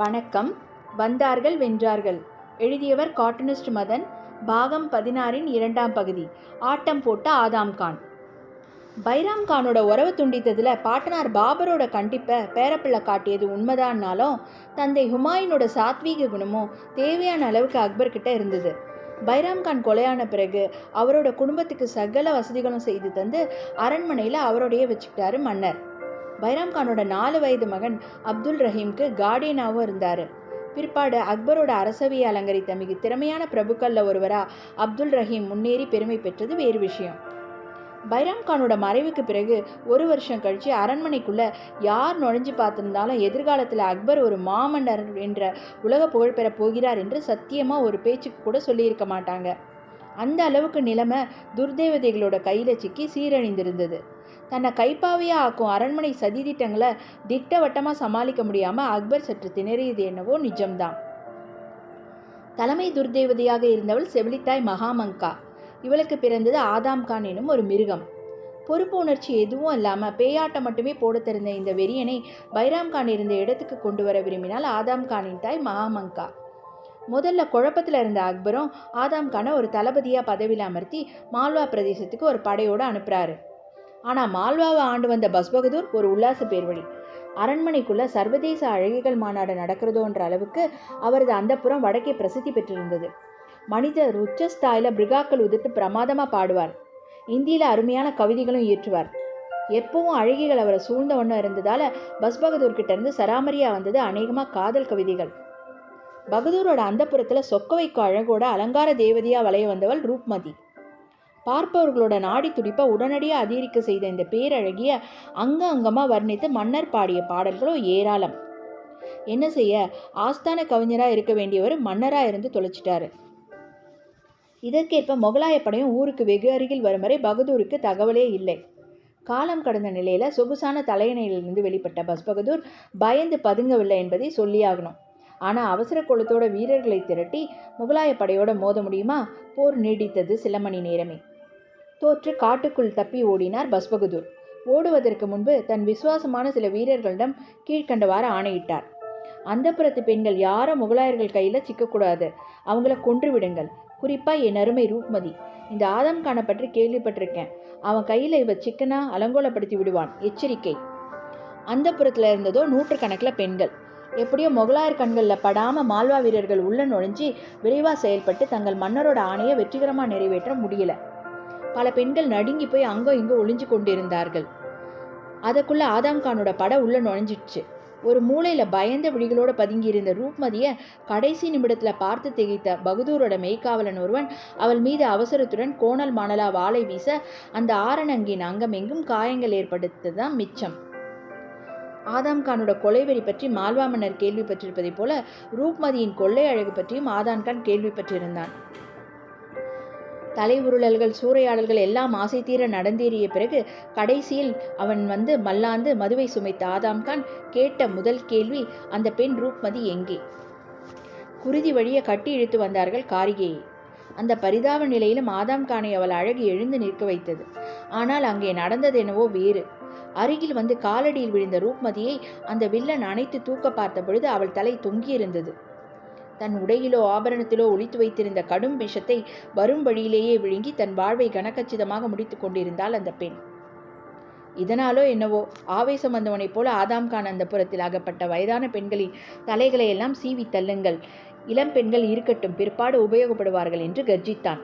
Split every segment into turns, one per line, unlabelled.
வணக்கம். வந்தார்கள் வென்றார்கள். எழுதியவர் கார்ட்டூனிஸ்ட் மதன் பாகம் பதினாறின் இரண்டாம் பகுதி. ஆட்டம் போட்ட ஆதாம் கான். பைராம் கானோட உறவு துண்டித்ததில் பாட்டனார் பாபரோட கண்டிப்பை பேரப்பிள்ளை காட்டியது உண்மைதான்னாலும் தந்தை ஹுமாயூனோட சாத்வீக குணமும் தேவையான அளவுக்கு அக்பர்கிட்ட இருந்தது. பைராம் கான் கொலையான பிறகு அவரோட குடும்பத்துக்கு சகல வசதிகளும் செய்து தந்து அரண்மனையில் அவரோடையே வச்சுக்கிட்டாரு மன்னர். பைராம்கானோட நாலு வயது மகன் அப்துல் ரஹீம்க்கு கார்டியனாகவும் இருந்தார். பிற்பாடு அக்பரோட அரசவையை அலங்கரித்த மிக திறமையான பிரபுக்களில் ஒருவராக அப்துல் ரஹீம் முன்னேறி பெருமை பெற்றது வேறு விஷயம். பைராம் கானோட மறைவுக்கு பிறகு ஒரு வருஷம் கழிச்சு அரண்மனைக்குள்ளே யார் நுழைஞ்சு பார்த்துருந்தாலும் எதிர்காலத்தில் அக்பர் ஒரு மாமன்னர் என்ற உலக புகழ் பெறப் போகிறார் என்று சத்தியமாக ஒரு பேச்சுக்கு கூட சொல்லியிருக்க மாட்டாங்க. அந்த அளவுக்கு நிலைமை துர்தேவதைகளோட கையில் சிக்கி சீரழிந்திருந்தது. தன்னை கைப்பாவையாக ஆக்கும் அரண்மனை சதித்திட்டங்களை திட்டவட்டமாக சமாளிக்க முடியாமல் அக்பர் சற்று திணறியது என்னவோ நிஜம்தான். தலைமை துர்தேவதையாக இருந்தவள் செவிலித்தாய் மகாமங்கா. இவளுக்கு பிறந்தது ஆதாம் கான் எனும் ஒரு மிருகம். பொறுப்பு உணர்ச்சி எதுவும் இல்லாமல் பேயாட்டம் மட்டுமே போட தெரிந்த இந்த வெறியனை பைராம் கான் இருந்த இடத்துக்கு கொண்டு வர விரும்பினால் ஆதாம் கானின் தாய் மகாமங்கா. முதல்ல குழப்பத்தில் இருந்த அக்பரும் ஆதாம் கானை ஒரு தளபதியாக பதவியில் அமர்த்தி மால்வா பிரதேசத்துக்கு ஒரு படையோடு அனுப்புகிறாரு ஆனால் மால்வாவை ஆண்டு வந்த பஸ்பகதூர் ஒரு உல்லாச பேர்வழி. அரண்மனைக்குள்ள சர்வதேச அழகிகள் மாநாடு நடக்கிறதோன்ற அளவுக்கு அவரது அந்தப்புறம் வடக்கே பிரசித்தி பெற்றிருந்தது. மனிதர் உச்ச ஸ்தாயில் பிரிகாக்கள் உதிர்த்து பிரமாதமாக பாடுவார். இந்தியில் அருமையான கவிதைகளும் இயற்றுவார். எப்பவும் அழகிகள் அவரை சூழ்ந்த ஒன்றும் இருந்ததால் பஸ் பகதூர் சராமரியாக இருந்து வந்தது அநேகமாக காதல் கவிதைகள். பகதூரோட அந்தப்புறத்தில் சொக்க வைக்கும் அழகோட அலங்கார தேவதையாக வளைய வந்தவள் ரூப்மதி. பார்ப்பவர்களோட நாடி துடிப்பை உடனடியாக அதிகரிக்க செய்த இந்த பேரழகிய அங்க அங்கமாக வர்ணித்து மன்னர் பாடிய பாடல்களோ ஏராளம். என்ன செய்ய? ஆஸ்தான கவிஞராக இருக்க வேண்டியவர் மன்னராக இருந்து தொலைச்சிட்டாரு. இதற்கேற்ப முகலாய படையும் ஊருக்கு வெகு அருகில் வரும் வரை பகதூருக்கு தகவலே இல்லை. காலம் கடந்த நிலையில் சொகுசான தலையணையிலிருந்து வெளிப்பட்ட பஸ் பகதூர் பயந்து பதுங்கவில்லை என்பதை சொல்லியாகணும் ஆனால் அவசர கோலத்தோட வீரர்களை திரட்டி முகலாய படையோட மோத முடியுமா? போர் நீடித்தது சில மணி நேரமே. தோற்று காட்டுக்குள் தப்பி ஓடினார் பஸ்பகதூர் ஓடுவதற்கு முன்பு தன் விசுவாசமான சில வீரர்களிடம் கீழ்கண்டவாறு ஆணையிட்டார். அந்தப்புறத்து பெண்கள் யாரும் முகலாயர்கள் கையில் சிக்கக்கூடாது. அவங்கள கொன்று விடுங்கள். குறிப்பாக என் அருமை ரூப்மதி இந்த ஆதம் கானை பற்றி கேள்விப்பட்டிருக்கேன். அவன் கையில் இவ சிக்கனா அலங்கோலப்படுத்தி விடுவான். எச்சரிக்கை. அந்த புறத்தில் இருந்ததோ நூற்றுக்கணக்கில் பெண்கள். எப்படியோ முகலாயர் கண்களில் படாமல் மால்வா வீரர்கள் உள்ள நுழைஞ்சி விரைவாக செயல்பட்டு தங்கள் மன்னரோட ஆணையை வெற்றிகரமாக நிறைவேற்ற முடியலை. பல பெண்கள் நடுங்கி போய் அங்கோ இங்கோ ஒளிஞ்சு கொண்டிருந்தார்கள். அதுக்குள்ள ஆதாம் கானோட பட உள்ள நுழைஞ்சிடுச்சு. ஒரு மூளையில பயந்த விழிகளோட பதுங்கியிருந்த ரூப்மதியை கடைசி நிமிடத்துல பார்த்து திகைத்த பகதூரோட மெய்க்காவலன் ஒருவன் அவள் மீது அவசரத்துடன் கோணல் மாணலா வாளை வீச அந்த ஆரணங்கின் அங்கமெங்கும் காயங்கள் ஏற்படுத்ததான் மிச்சம். ஆதாம் கானோட கொலைவெறி பற்றி மால்வா மன்னர் கேள்விப்பட்டிருப்பதைப் போல ரூப்மதியின் கொள்ளை அழகு பற்றியும் ஆதான் கான் கேள்விப்பட்டிருந்தான். தலை உருளல்கள் சூறையாடல்கள் எல்லாம் ஆசை தீர நடந்தேறிய பிறகு கடைசியில் அவன் வந்து மல்லாந்து மதுவை சுமைத்த ஆதாம்கான் கேட்ட முதல் கேள்வி அந்த பெண் ரூப்மதி எங்கே? குருதி வழிய கட்டி இழுத்து வந்தார்கள் காரிகையை அந்த பரிதாப நிலையிலும் ஆதாம் கானை அவள் அழகு எழுந்து நிற்க வைத்தது. ஆனால் அங்கே நடந்தது என்னவோ வேறு. அருகில் வந்து காலடியில் விழுந்த ரூப்மதியை அந்த வில்லன் அணைத்து தூக்க பார்த்த பொழுது அவள் தலை தொங்கியிருந்தது. தன் உடையிலோ ஆபரணத்திலோ ஒளித்து வைத்திருந்த கடும் விஷத்தை வரும் வழியிலேயே விழுங்கி தன் வாழ்வை கனக்கச்சிதமாக முடித்து கொண்டிருந்தாள் அந்த பெண். இதனாலோ என்னவோ ஆவேசம் வந்தவனைப் போல ஆதாம் கான் அந்த புறத்தில் அகப்பட்ட வயதான பெண்களின் தலைகளை எல்லாம் சீவி தள்ளுங்கள். இளம் பெண்கள் இருக்கட்டும் பிற்பாடு உபயோகப்படுவார்கள் என்று கர்ஜித்தான்.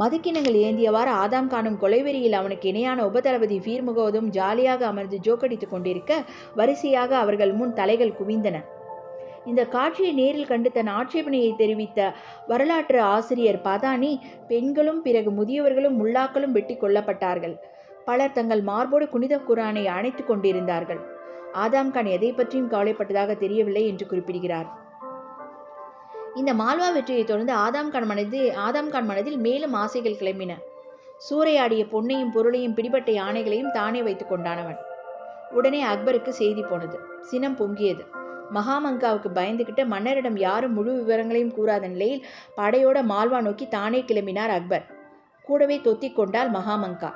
மதுக்கிணங்கள் ஏந்தியவாறு ஆதாம் காணும் கொலைவெறியில் அவனுக்கு இணையான உபதளபதி வீர்முகவதும் ஜாலியாக அமர்ந்து ஜோக்கடித்துக் கொண்டிருக்க வரிசையாக அவர்கள் முன் தலைகள் குவிந்தன. இந்த காட்சியை நேரில் கண்டு தன் ஆட்சேபனையை தெரிவித்த வரலாற்று ஆசிரியர் பதானி பெண்களும் பிறகு முதியவர்களும் முல்லாக்களும் வெட்டி கொல்லப்பட்டார்கள். பலர் தங்கள் மார்போடு குனித குரானை அணைத்து கொண்டிருந்தார்கள். ஆதாம் கான் எதை பற்றியும் கவலைப்பட்டதாக தெரியவில்லை என்று குறிப்பிடுகிறார். இந்த மால்வா வெற்றியை தொடர்ந்து ஆதாம் கான் மனதில் ஆதாம் கான் மனதில் மேலும் ஆசைகள் கிளம்பின. சூறையாடிய பொன்னையும் பொருளையும் பிடிபட்ட யானைகளையும் தானே வைத்துக் கொண்டானவன். உடனே அக்பருக்கு செய்தி போனது. சினம் பொங்கியது. மகாமங்காவுக்கு பயந்துகிட்டு மன்னரிடம் யாரும் முழு விவரங்களையும் கூறாத நிலையில் படையோட மால்வா நோக்கி தானே கிளம்பினார் அக்பர். கூடவே தொத்திக் கொண்டாள் மகாமங்கா.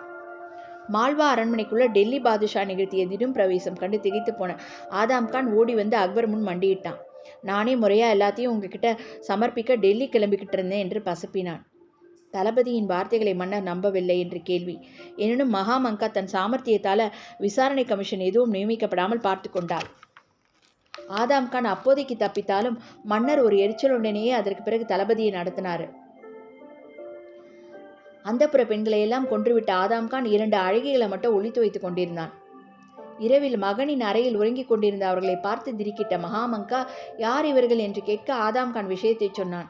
மால்வா அரண்மனைக்குள்ள டெல்லி பாதுஷா நிகழ்த்திய திடும் பிரவேசம் கண்டு திகைத்து போன ஆதாம் கான் ஓடி வந்து அக்பர் முன் மண்டியிட்டான். நானே முறையா எல்லாத்தையும் உங்ககிட்ட சமர்ப்பிக்க டெல்லி கிளம்பிக்கிட்டு இருந்தேன் என்று பசப்பினான். தளபதியின் வார்த்தைகளை மன்னர் நம்பவில்லை என்று கேள்வி. எனினும் மகாமங்கா தன் சாமர்த்தியத்தால விசாரணை கமிஷன் எதுவும் நியமிக்கப்படாமல் பார்த்து கொண்டாள். ஆதாம் கான் அப்போதைக்கு தப்பித்தாலும் மன்னர் ஒரு எரிச்சலுடனேயே அதற்கு பிறகு தளபதியை நடத்தினார். அந்தப்புற பெண்களையெல்லாம் கொன்றுவிட்ட ஆதாம் கான் இரண்டு அழகிகளை மட்டும் ஒழித்து வைத்துக் கொண்டிருந்தான். இரவில் மகனின் அறையில் உறங்கிக் கொண்டிருந்த அவர்களை பார்த்து திடுக்கிட்ட மகாமங்கா யார் இவர்கள்? என்று கேட்க ஆதாம் கான் விஷயத்தை சொன்னான்.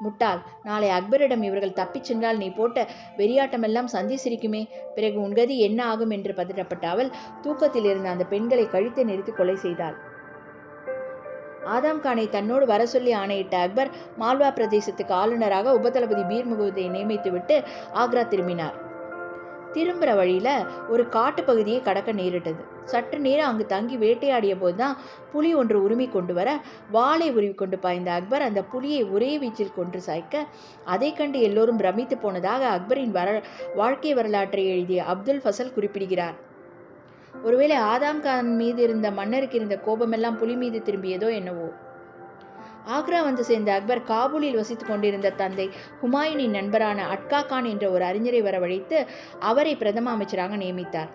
முட்டாள் நாளை அக்பரிடம் இவர்கள் தப்பிச் சென்றால் நீ போட்ட வெறியாட்டமெல்லாம் சந்தி சிரிக்குமே பிறகு உன் கதி என்ன ஆகும்? என்று பதட்டப்பட்ட அவள் தூக்கத்தில் இருந்த அந்த பெண்களை கழித்து நிறுத்தி கொலை செய்தாள். ஆதாம் கானை தன்னோடு வர சொல்லி ஆணையிட்ட அக்பர் மால்வா பிரதேசத்துக்கு ஆளுநராக உபதளபதி பீர் முகமதை நியமித்துவிட்டு ஆக்ரா திரும்பினார். திரும்புகிற வழியில் ஒரு காட்டு பகுதியை கடக்க நேரிட்டது. சற்று நேரம் அங்கு தங்கி வேட்டையாடிய போதுதான் புலி ஒன்று உரிமை கொண்டு வர வாளை உருவி கொண்டு பாய்ந்த அக்பர் அந்த புலியை ஒரே வீச்சில் கொன்று சாய்க்க அதை கண்டு எல்லோரும் பிரமித்து போனதாக அக்பரின் வர வாழ்க்கை வரலாற்றை எழுதிய அப்துல் ஃபசல் குறிப்பிடுகிறார். ஒருவேளை ஆதாம் கான் மீது இருந்த மன்னருக்கு இருந்த கோபமெல்லாம் புலி மீது திரும்பியதோ என்னவோ? ஆக்ரா வந்து சேர்ந்த அக்பர் காபூலில் வசித்துக் கொண்டிருந்த தந்தை ஹுமாயூனின் நண்பரான அட்கா கான் என்ற ஒரு அறிஞரை வரவழைத்து அவரை பிரதம அமைச்சராக நியமித்தார்.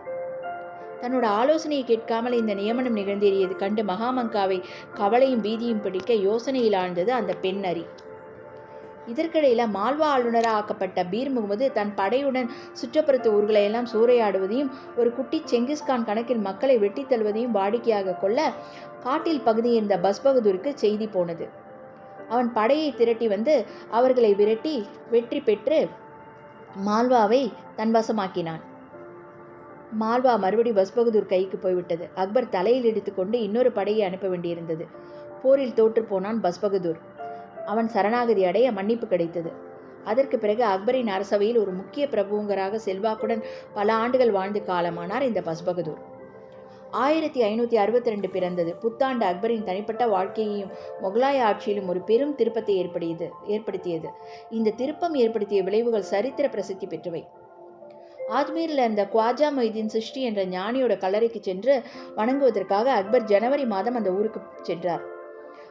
தன்னோட ஆலோசனையை கேட்காமல் இந்த நியமனம் நிகழ்ந்தேறியது கண்டு மகாமங்காவை கவலையும் பீதியும் பிடிக்க யோசனையில் ஆழ்ந்தது அந்த பெண் அறி இதற்கிடையில் மால்வா ஆளுநராக ஆக்கப்பட்ட பீர் முகமது தன் படையுடன் சுற்றப்புறத்து ஊர்களை எல்லாம் சூறையாடுவதையும் ஒரு குட்டி செங்கிஸ்கான் கணக்கில் மக்களை வெட்டித் தள்ளுவதையும் வாடிக்கையாக கொள்ள காட்டில் பகுதியில் இருந்த பஸ்பகதூருக்கு செய்தி போனது. அவன் படையை திரட்டி வந்து அவர்களை விரட்டி வெற்றி பெற்று மால்வாவை தன் வசமாக்கினான். மால்வா மறுபடி பஸ்பகதூர் கைக்கு போய்விட்டது. அக்பர் தலையில் எடுத்துக்கொண்டு இன்னொரு படையை அனுப்ப வேண்டியிருந்தது. போரில் தோற்று போனான் பஸ்பகதூர். அவன் சரணாகதி அடைய மன்னிப்பு கிடைத்தது. அதற்கு பிறகு அக்பரின் அரசவையில் ஒரு முக்கிய பிரபுங்கராக செல்வாக்குடன் பல ஆண்டுகள் வாழ்ந்து காலமானார் இந்த பஸ்பகதூர். ஆயிரத்தி ஐநூற்றி அறுபத்தி ரெண்டு பிறந்தது. புத்தாண்டு அக்பரின் தனிப்பட்ட வாழ்க்கையையும் முகலாய ஆட்சியிலும் ஒரு பெரும் திருப்பத்தை ஏற்படுத்தியது ஏற்படுத்தியது. இந்த திருப்பம் ஏற்படுத்திய விளைவுகள் சரித்திர பிரசித்தி பெற்றவை. ஆஜ்மீரில் இருந்த குவாஜா மொய்தீன் சிஷ்டி என்ற ஞானியோட கல்லறைக்கு சென்று வணங்குவதற்காக அக்பர் ஜனவரி மாதம் அந்த ஊருக்கு சென்றார்.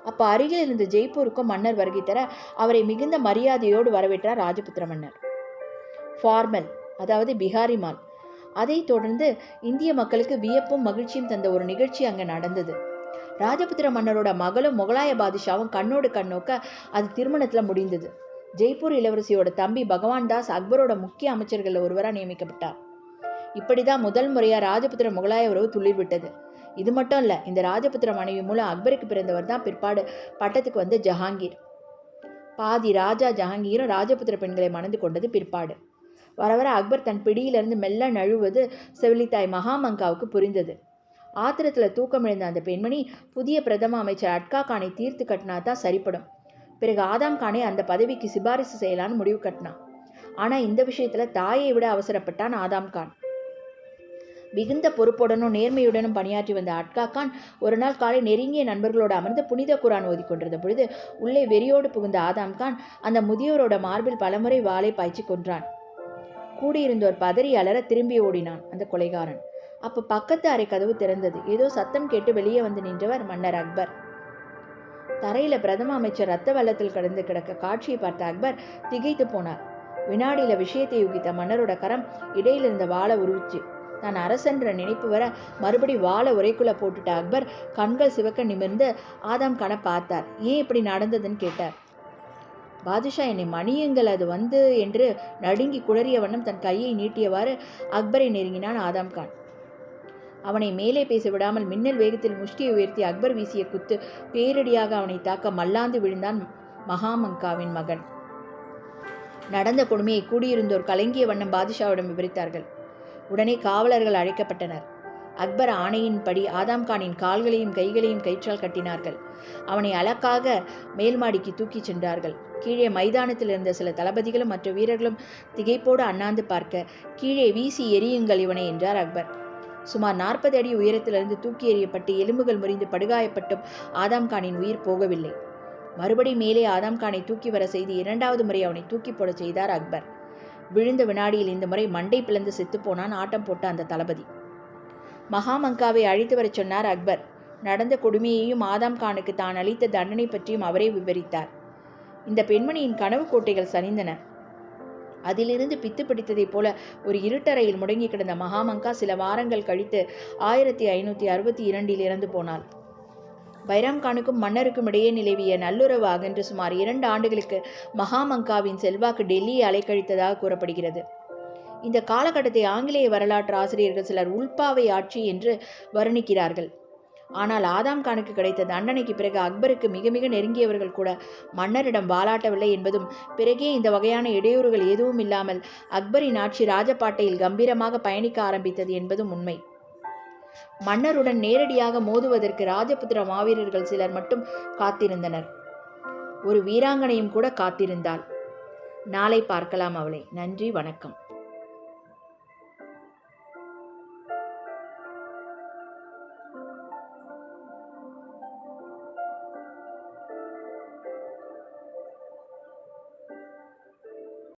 அப்போ அருகில் இருந்த ஜெய்ப்பூருக்கும் மன்னர் வருகை தர அவரை மிகுந்த மரியாதையோடு வரவேற்றார் ராஜபுத்திர மன்னர் ஃபார்மல் அதாவது பிஹாரி மால் அதைத் தொடர்ந்து இந்திய மக்களுக்கு வியப்பும் மகிழ்ச்சியும் தந்த ஒரு நிகழ்ச்சி அங்கே நடந்தது. ராஜபுத்திர மன்னரோட மகளும் முகலாய பாதுஷாவும் கண்ணோடு கண்ணோக்க அது திருமணத்தில் முடிந்தது. ஜெய்ப்பூர் இளவரசியோட தம்பி பகவான் தாஸ் அக்பரோட முக்கிய அமைச்சர்களில் ஒருவராக நியமிக்கப்பட்டார். இப்படிதான் முதல் முறையாக ராஜபுத்திர முகலாய உறவு துளிர்விட்டது. இது மட்டும் இல்லை இந்த ராஜபுத்திர மனைவி மூலம் அக்பருக்கு பிறந்தவர் தான் பிற்பாடு பட்டத்துக்கு வந்த ஜஹாங்கீர். பாதி ராஜா ஜஹாங்கீரும் ராஜபுத்திர பெண்களை மணந்து கொண்டது பிற்பாடு. வர வர அக்பர் தன் பிடியிலிருந்து மெல்ல நழுவது செவிலித்தாய் மகாமங்காவுக்கு புரிந்தது. ஆத்திரத்தில் தூக்கமிழந்த அந்த பெண்மணி புதிய பிரதம அமைச்சர் அட்கா கானை தீர்த்து கட்டினா தான் சரிப்படும். பிறகு ஆதாம் கானை அந்த பதவிக்கு சிபாரிசு செய்யலான்னு முடிவு கட்டினான் ஆனால் இந்த விஷயத்தில் தாயை விட அவசரப்பட்டான் ஆதாம் கான். மிகுந்த பொறுப்புடனும் நேர்மையுடனும் பணியாற்றி வந்த அட்கா கான் ஒரு நாள் காலை நெருங்கிய நண்பர்களோடு அமர்ந்து புனித குரான் ஓதி கொண்டிருந்த பொழுது உள்ளே வெறியோடு புகுந்த ஆதாம் கான் அந்த முதியோரோட மார்பில் பலமுறை வாளை பாய்ச்சி கொன்றான். கூடியிருந்தோர் பதறி அலற திரும்பி ஓடினான் அந்த கொலைகாரன். அப்போ பக்கத்து அறை கதவு திறந்தது. ஏதோ சத்தம் கேட்டு வெளியே வந்து நின்றவர் மன்னர் அக்பர். தரையில பிரதம அமைச்சர் ரத்த வெள்ளத்தில் கடந்து கிடக்க காட்சியை பார்த்த அக்பர் திகைத்து போனார். வினாடியில விஷயத்தை யூகித்த மன்னரோட கரம் இடையிலிருந்த இருந்த வாளை உருவிச்சு. நான் அரசன்ற நினைப்பு வர மறுபடி வாழை உரைக்குள்ள போட்டுட்ட அக்பர் கண்கள் சிவக்க நிமிர்ந்து ஆதாம் கான பார்த்தார். ஏன் இப்படி நடந்ததுன்னு கேட்டார். பாதுஷா என்னை மணியுங்கள் அது வந்து என்று நடுங்கி குளறிய வண்ணம் தன் கையை நீட்டியவாறு அக்பரை நெருங்கினான் ஆதாம் கான். அவனை மேலே பேச விடாமல் மின்னல் வேகத்தில் முஷ்டியை உயர்த்தி அக்பர் வீசிய குத்து பேரடியாக அவனை தாக்க மல்லாந்து விழுந்தான் மகாமங்காவின் மகன். நடந்த கொடுமையை கூடியிருந்தோர் கலங்கிய வண்ணம் பாதுஷாவிடம் விவரித்தார்கள். உடனே காவலர்கள் அழைக்கப்பட்டனர். அக்பர் ஆணையின்படி ஆதாம்கானின் கால்களையும் கைகளையும் கயிற்றால் கட்டினார்கள். அவனை அலக்காக மேல்மாடிக்கு தூக்கிச் சென்றார்கள். கீழே மைதானத்தில் இருந்த சில தளபதிகளும் மற்ற வீரர்களும் திகைப்போடு அண்ணாந்து பார்க்க கீழே வீசி எரியுங்கள் இவனை என்றார் அக்பர். சுமார் நாற்பது அடி உயரத்திலிருந்து தூக்கி எறியப்பட்டு எலும்புகள் முறிந்து படுகாயப்பட்டும் ஆதாம்கானின் உயிர் போகவில்லை. மறுபடி மேலே ஆதாம்கானை தூக்கி வர செய்து இரண்டாவது முறை அவனை தூக்கி போட செய்தார் அக்பர். விழுந்த வினாடியில் இந்த முறை மண்டை பிளந்து செத்துப்போனான் ஆட்டம் போட்ட அந்த தளபதி. மகாமங்காவை அழைத்து வரச் சொன்னார் அக்பர். நடந்த கொடுமையையும் ஆதாம் கானுக்கு தான் அளித்த தண்டனை பற்றியும் அவரே விவரித்தார். இந்த பெண்மணியின் கனவு கோட்டைகள் சரிந்தன அதிலிருந்து பித்து பிடித்ததைப் போல ஒரு இருட்டறையில் முடங்கி கிடந்த மகாமங்கா சில வாரங்கள் கழித்து ஆயிரத்தி ஐநூற்றி அறுபத்தி இரண்டில் இறந்து போனாள். பைராம்கானுக்கும் மன்னருக்கும் இடையே நிலவிய நல்லுறவு அகன்று சுமார் இரண்டு ஆண்டுகளுக்கு மகாமங்காவின் செல்வாக்கு டெல்லியை அலைக்கழித்ததாக கூறப்படுகிறது. இந்த காலகட்டத்தை ஆங்கிலேய வரலாற்று ஆசிரியர்கள் சிலர் உள்பாவை ஆட்சி என்று வர்ணிக்கிறார்கள். ஆனால் ஆதாம் கானுக்கு கிடைத்த தண்டனைக்கு பிறகு அக்பருக்கு மிக மிக நெருங்கியவர்கள் கூட மன்னரிடம் வாலாட்டவில்லை என்பதும் பிறகே இந்த வகையான இடையூறுகள் எதுவும் இல்லாமல் அக்பரின் ஆட்சி ராஜபாட்டையில் கம்பீரமாக பயணிக்க ஆரம்பித்தது என்பதும் உண்மை. மன்னருடன் நேரடியாக மோதுவதற்கு ராஜபுத்திர மாவீரர்கள் சிலர் மட்டும் காத்திருந்தனர். ஒரு வீராங்கனையும் கூட காத்திருந்தாள். நாளை பார்க்கலாம் அவளை. நன்றி வணக்கம்.